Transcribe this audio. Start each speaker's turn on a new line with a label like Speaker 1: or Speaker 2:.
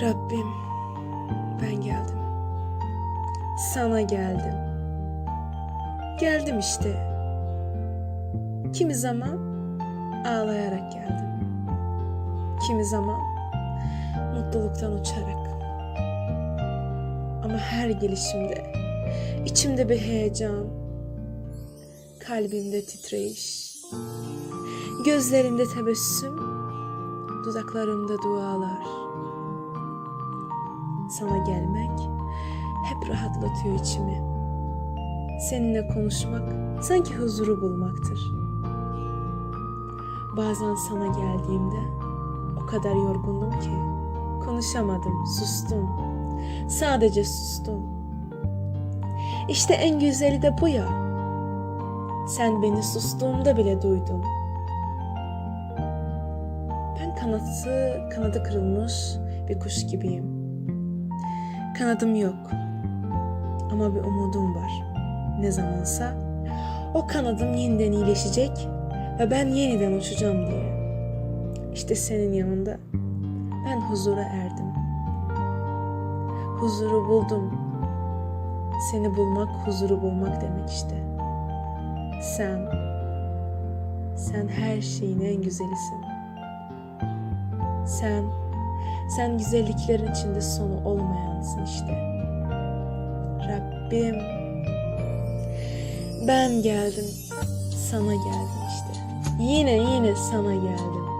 Speaker 1: Rabbim ben geldim. Sana geldim. Geldim işte. Kimi zaman ağlayarak geldim. Kimi zaman mutluluktan uçarak. Ama her gelişimde içimde bir heyecan, kalbimde titreyiş, gözlerimde tebessüm, dudaklarımda dualar. Sana gelmek hep rahatlatıyor içimi. Seninle konuşmak sanki huzuru bulmaktır. Bazen sana geldiğimde o kadar yorgundum ki konuşamadım, sustum. Sadece sustum. İşte en güzeli de bu ya. Sen beni sustuğumda bile duydun. Ben kanadı, kanadı kırılmış bir kuş gibiyim. Kanadım yok. Ama bir umudum var. Ne zamansa o kanadım yeniden iyileşecek ve ben yeniden uçacağım diye. İşte senin yanında ben huzura erdim. Huzuru buldum. Seni bulmak huzuru bulmak demek işte. Sen, sen her şeyin en güzelisin. Sen, sen güzelliklerin içinde sonu olmayansın işte. Rabbim, ben geldim, sana geldim işte. Yine yine sana geldim.